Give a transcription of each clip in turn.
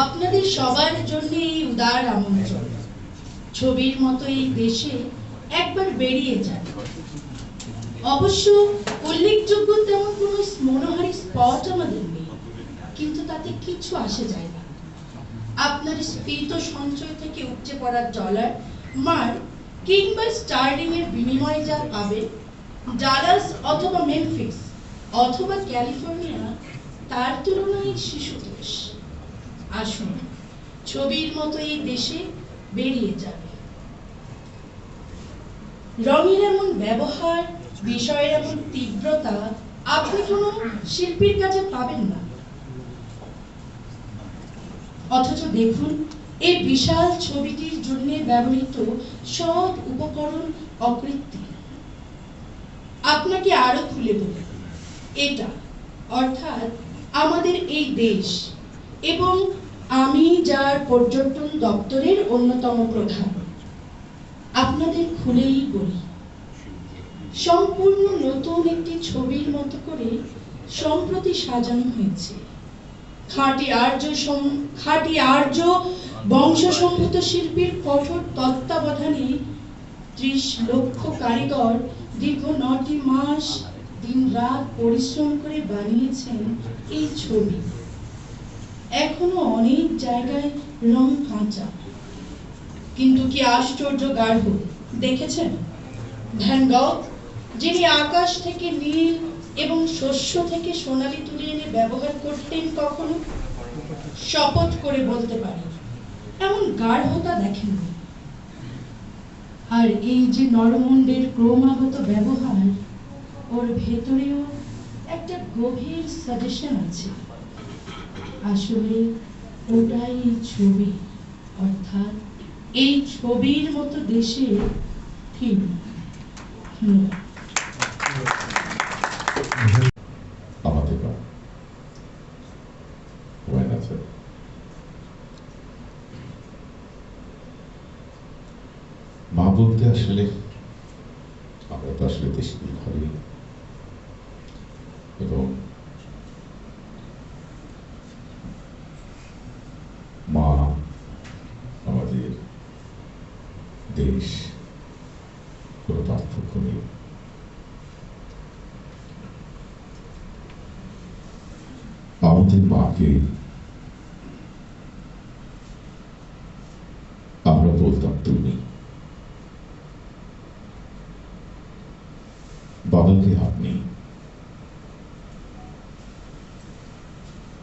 আপনাদের সবার জন্য এই উদার আমন্ত্রণ। ছবির মতো এই দেশে একবার বেরিয়ে যান। অবশ্য উল্লেখযোগ্য তেমন কোনো মনোহারী স্পট আমাদের নেই, কিন্তু তাতে কিছু আসে যায় না। আপনার স্ফীত সঞ্চয় থেকে উপচে পড়া ডলার মার কিংবা স্টার্লিং এর বিনিময়ে যা পাবে ডালাস অথবা মেমফিস অথবা ক্যালিফোর্নিয়া তার তুলনায় শিশুতোষ। আসুন ছবির মতো এই দেশে বেরিয়ে যাবে। রঙের এমন ব্যবহার, বিষয়ের এমন তীব্রতা আপনি কোনো শিল্পীর কাছে পাবেন না। অথচ দেখুন, এই বিশাল ছবিটির জন্য ব্যবহৃত সব উপকরণ অকৃত্রিম। আপনাকে আরও খুলে বলি, এটা অর্থাৎ আমাদের এই দেশ এবং আমি যার পর্যটন দপ্তরের অন্যতম প্রধান। আপনাদের খুলেই বলি, সম্পূর্ণ নতুন একটি ছবির মতো করে সম্প্রতি সাজানো হয়েছে। খাঁটি আর্য খাঁটি আর্য শিল্পীর কঠোর তত্ত্বাবধানে ত্রিশ লক্ষ কারিগর দীর্ঘ নটি মাস দিন রাত পরিশ্রম করে বানিয়েছেন এই ছবি। এখনও অনেক জায়গায় রং কাঁচা। কিন্তু কি আশ্চর্য গাঢ়, দেখেছেন? ভ্যানগক যিনি আকাশ থেকে নীল এবং শস্য থেকে সোনালি তুলে এনে ব্যবহার করতেন কখনো? শপথ করে বলতে পারি, এমন গাঢ়তা দেখেননি আর এই যে নরমুণ্ডের ক্রমাগত ব্যবহার, ওর ভেতরেও একটা গভীর সাজেশন আছে। আসলে ওটাই ছবি। অর্থাৎ এই ছবির মতো দেশে থিম। আমাদের আছে মা বলতে আসলে আমরা তো আসলে দেশের ঘরে। এবং মা আমাদের দেশ কোনো পার্থক্য নেই আমাদের মাকে আমরা বলতাম তুমি বাবাকে আপনি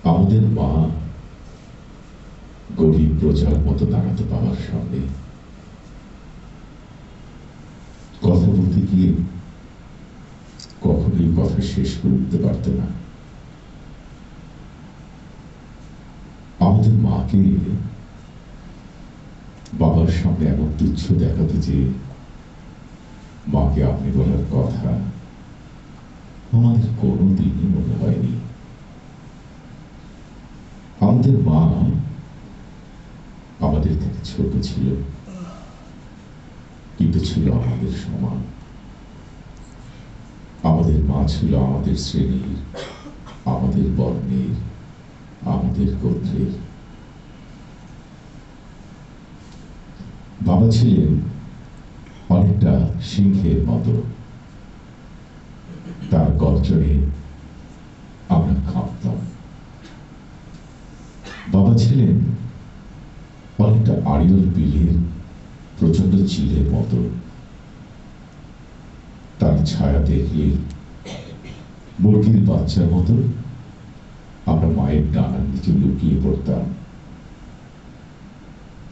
আমাদের মা গরিব প্রজার মতো দাঁড়াতে পাওয়ার সামনে। কথা বলতে গিয়ে কখনোই কথা শেষ করে উঠতে পারত না। আমাদের মাকে বাবার সামনে এমন তুচ্ছ দেখাতে যে মাকে আপনি বলার কথা আমাদের কোনোদিনই মনে হয়নি আমাদের মা আমাদের থেকে ছোট ছিল। কিন্তু ছিল আমাদের সমান। আমাদের মা ছিল আমাদের শ্রেণির, আমাদের বর্ণের, আমাদের গোত্রের। বাবা ছিলেন অনেকটা সিংহের মতো। তার গর্জনে আমরা কাঁপতাম। বাবা ছিলেন আড়িয়ল বিলের প্রচণ্ড চিলের মতো। তার ছায়া দেখলে মুরগির বাচ্চার মতো আমরা মায়ের ডানার নিচে লুকিয়ে পড়তাম।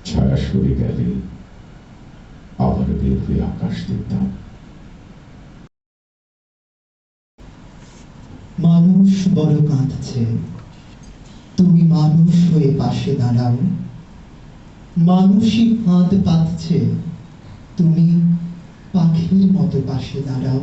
ছায়া সরে গেলে আবার বের হয়ে আকাশ দেখতাম। মানুষ বড় কাঁদছে। তুমি মানুষ হয়ে পাশে দাঁড়াও। মানুষই ফাঁদ পাতছে তুমি পাখির মতো পাশে দাঁড়াও।